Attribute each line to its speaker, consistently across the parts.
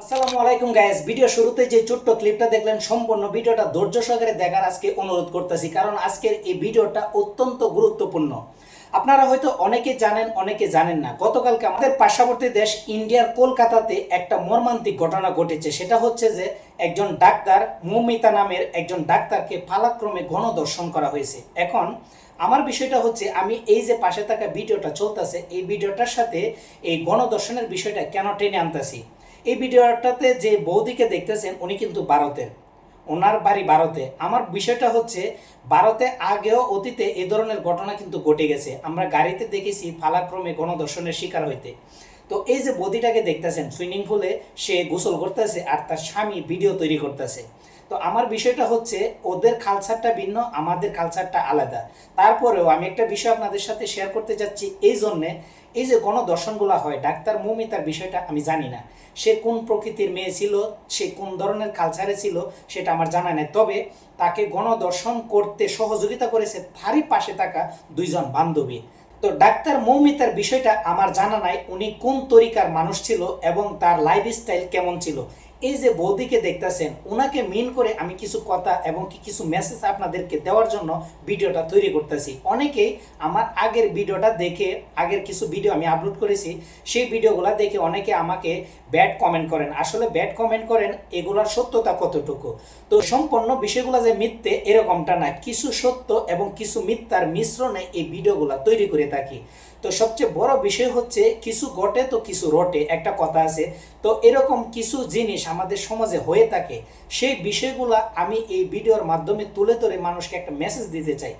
Speaker 1: আসসালামু আলাইকুম ভিডিও শুরুতে যে ছোট্ট দেখলেন, সম্পূর্ণ ভিডিওটা ধৈর্য সহকারে দেখার আজকে অনুরোধ করতেছি, কারণ আজকের এই ভিডিওটা অত্যন্ত গুরুত্বপূর্ণ। আপনারা হয়তো অনেকে জানেন অনেকে জানেন না। গতকালকে আমাদের পার্শ্ববর্তী দেশ ইন্ডিয়ার কলকাতাতে একটা মর্মান্তিক ঘটনা ঘটেছে। সেটা হচ্ছে যে একজন ডাক্তার মৌমিতা নামের একজন ডাক্তারকে পালাক্রমে গণদর্শন করা হয়েছে। এখন আমার বিষয়টা হচ্ছে, আমি এই যে পাশে থাকা ভিডিওটা চলতেছে, এই ভিডিওটার সাথে এই গণদর্শনের বিষয়টা কেন টেনে আনতেছি? এই ভিডিওটাতে যে বৌদিকে দেখতেছেন, উনি কিন্তু ভারতের। ওনার বাড়ি ভারতে। আমার বিষয়টা হচ্ছে, ভারতে আগেও অতীতে এ ধরনের ঘটনা কিন্তু ঘটে গেছে। আমরা গাড়িতে দেখেছি ফালাক্রমে গণদর্শনের শিকার হইতে। তো এই যে বদিটাকে দেখতেছেন, সুইমিং পুলে সে গোসল করতেছে আর তার স্বামী ভিডিও তৈরি করতেছে। তো আমার বিষয়টা হচ্ছে, ওদের কালচারটা ভিন্ন, আমাদের কালচারটা আলাদা। তারপরেও আমি একটা বিষয় আপনাদের সাথে শেয়ার করতে যাচ্ছি, এই জন্যে, এই যে গণদর্শনগুলো হয়, ডাক্তার মৌমিতার বিষয়টা আমি জানি না। সে কোন প্রকৃতির মেয়ে ছিল, সে কোন ধরনের কালচারে ছিল, সেটা আমার জানা নেই। তবে তাকে গণদর্শন করতে সহযোগিতা করেছে তারই পাশে থাকা দুইজন বান্ধবী। তো ডাক্তার মৌমিতার বিষয়টা আমার জানা নাই, উনি কোন তরিকার মানুষ ছিল এবং তার লাইফস্টাইল কেমন ছিল। এই যে বৌদিকে দেখতেছেন ওনাকে মিন করে আমি কিছু কথা এবং কি কিছু মেসেজ আপনাদেরকে দেওয়ার জন্য ভিডিওটা তৈরি করতেছি। অনেকেই আমার আগের ভিডিওটা দেখে, আগের কিছু ভিডিও আমি আপলোড করেছি, সেই ভিডিওগুলো দেখে অনেকে আমাকে ব্যাড কমেন্ট করেন। আসলে ব্যাড কমেন্ট করেন, এগুলোর সত্যতা কতটুকু? তো সম্পূর্ণ বিষয়গুলো যে মিথ্যে, এরকমটা না। কিছু সত্য এবং কিছু মিথ্যার মিশ্রণে এই ভিডিওগুলো তৈরি করে থাকি। তো সবচেয়ে বড় বিষয় হচ্ছে, কিছু ঘটে তো কিছু রটে, একটা কথা আছে। তো এরকম কিছু জিনিস আমাদের সমাজে হয়ে থাকে, সেই বিষয়গুলা আমি এই ভিডিওর মাধ্যমে তুলে ধরে মানুষকে একটা মেসেজ দিতে চাই।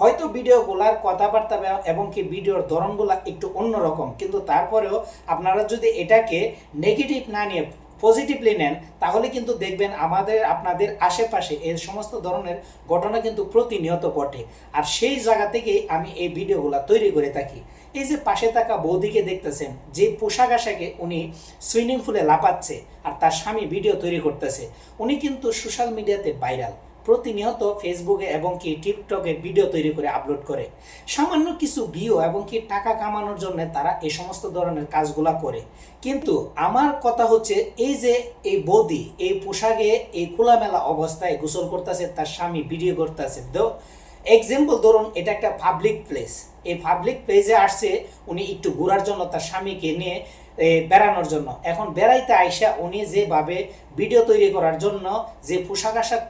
Speaker 1: হয়তো ভিডিওগুলার কথাবার্তা এবং কি ভিডিওর ধরনগুলো একটু অন্যরকম, কিন্তু তারপরেও আপনারা যদি এটাকে নেগেটিভ না নিয়ে পজিটিভলি নেন, তাহলে কিন্তু দেখবেন আমাদের, আপনাদের আশেপাশে এই সমস্ত ধরনের ঘটনা কিন্তু প্রতিনিয়ত ঘটে। আর সেই জায়গা থেকেই আমি এই ভিডিওগুলো তৈরি করে থাকি। এই যে পাশে থাকা বৌদিকে দেখতেছেন, যে পোশাক আশাকে উনি সুইমিং পুলে লাপাচ্ছে আর তার স্বামী ভিডিও তৈরি করতেছে, উনি কিন্তু সোশ্যাল মিডিয়াতে ভাইরাল। প্রতিনিয়ত ফেসবুকে এবং কি টিকটকে ভিডিও তৈরি করে আপলোড করে। সামান্য কিছু ভিউ এবং কি টাকা কামানোর জন্য তারা এই সমস্ত ধরনের কাজগুলা করে। কিন্তু আমার কথা হচ্ছে, এই যে এই বৌদি এই পোশাকে এই খোলামেলা অবস্থায় গোসল করতেছে, তার স্বামী ভিডিও করতেছে, তো এক্সাম্পল ধরুন, এটা একটা পাবলিক প্লেস এই পাবলিক প্লেসে আসছে, উনি একটু ঘোরার জন্য তার স্বামীকে নিয়ে বেড়ানোর জন্য। এখন বেড়াইতে আইসা উনি যেভাবে ভিডিও তৈরি করার জন্য যে পোশাক আশাক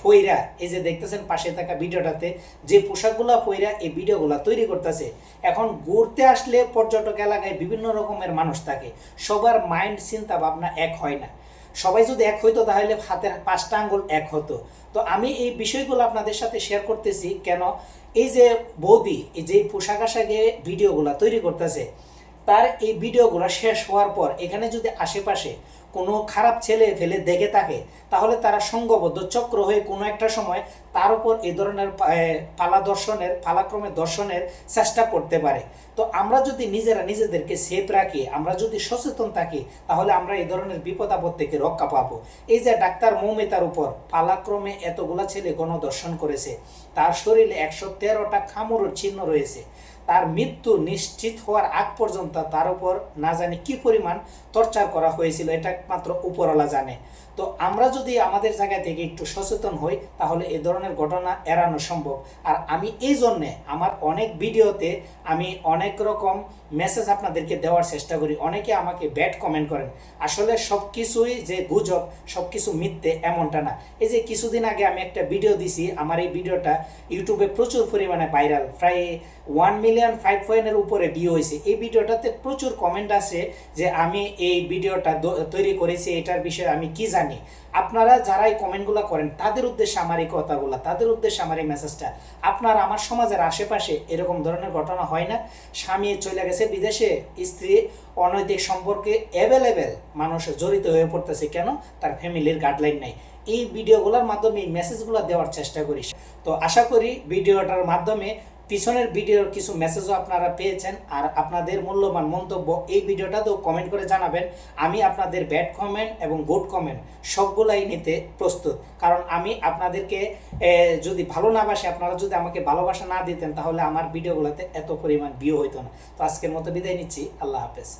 Speaker 1: ফইরা, এই যে দেখতেছেন পাশে থাকা ভিডিওটাতে, যে পোশাকগুলা ফইরা এই ভিডিওগুলা তৈরি করতেছে। এখন ঘুরতে আসলে পর্যটক এলাকায় বিভিন্ন রকমের মানুষ থাকে। সবার মাইন্ড চিন্তা, ভাবনা এক হয় না। সবাই যদি এক হইতো তাহলে হাতের পাঁচটা আঙ্গুল এক হতো। তো আমি এই বিষয়গুলো আপনাদের সাথে শেয়ার করতেছি কেন? এই যে বৌদি, এই যে পোশাক আশাকে ভিডিওগুলো তৈরি করতেছে তার এই ভিডিওগুলো শেষ হওয়ার পর এখানে যদি আশেপাশে কোনো খারাপ ছেলে ফেলে দেখে থাকে, তাহলে তারা সঙ্গবদ্ধ চক্র হয়ে কোনো একটা সময় তার উপর এ ধরনের পালা দর্শনের, পালাক্রমে দর্শনের চেষ্টা করতে পারে। তো আমরা যদি নিজেরা নিজেদেরকে সেফ রাখি, আমরা যদি সচেতন থাকি, তাহলে আমরা এই ধরনের বিপদ আপদ থেকে রক্ষা পাবো। এই যে ডাক্তার মৌমিতার উপর পালাক্রমে এতগুলা ছেলে গণদর্শন করেছে, তার শরীরে একশো তেরোটা খামুরের চিহ্ন রয়েছে। তার মৃত্যু নিশ্চিত হওয়ার আগ পর্যন্ত তার উপর না জানি কি পরিমাণ টর্চার করা হয়েছিল, এটা একমাত্র উপরওয়ালা জানে। তো আমরা যদি আমাদের জায়গা থেকে একটু সচেতন হই, তাহলে এ ধরনের ঘটনা এড়ানো সম্ভব। আর আমি এই জন্যে আমার অনেক ভিডিওতে আমি অনেক রকম মেসেজ আপনাদেরকে দেওয়ার চেষ্টা করি। অনেকে আমাকে ব্যাড কমেন্ট করেন। আসলে সব কিছুই যে গুজব সব কিছু মিথ্যে এমনটা না। এই যে কিছুদিন আগে আমি একটা ভিডিও দিছি, আমার এই ভিডিওটা ইউটিউবে প্রচুর পরিমাণে ভাইরাল প্রায় ওয়ান মিলিয়ন ফাইভ পয়েন্টের উপরে ভিউ হয়েছে। এই ভিডিওটাতে প্রচুর কমেন্ট আছে যে আমি এই ভিডিওটা তৈরি করেছি, এটার বিষয়ে আমি কি জানি। আপনারা যারা এই কমেন্টগুলো করেন, তাদের উদ্দেশ্যে আমার এই কথাগুলো, তাদের উদ্দেশ্যে আমার এই মেসেজটা আপনার আমার সমাজের আশেপাশে এরকম ধরনের ঘটনা হয় না। স্বামী চলে গেছে বিদেশে, স্ত্রী অনৈতিক সম্পর্কে অ্যাভেলেবেল মানুষ জড়িত হয়ে পড়তেছে কেন? তার ফ্যামিলির গাইডলাইন নাই। এই ভিডিওগুলোর মাধ্যমে এই মেসেজগুলো দেওয়ার চেষ্টা করি। তো আশা করি ভিডিওটার মাধ্যমে পিছনের ভিডিওর কিছু মেসেজও আপনারা পেয়েছেন আর আপনাদের মূল্যবান মন্তব্য এই ভিডিওটাতেও কমেন্ট করে জানাবেন। আমি আপনাদের ব্যাড কমেন্ট এবং গুড কমেন্ট সবগুলাই নিতে প্রস্তুত। কারণ আমি আপনাদেরকে যদি ভালো না বাসে আপনারা যদি আমাকে ভালোবাসা না দিতেন তাহলে আমার ভিডিওগুলোতে এত পরিমাণ বিয়ে হইতো না। তো আজকের মতো বিদায় নিচ্ছি। আল্লাহ হাফেজ।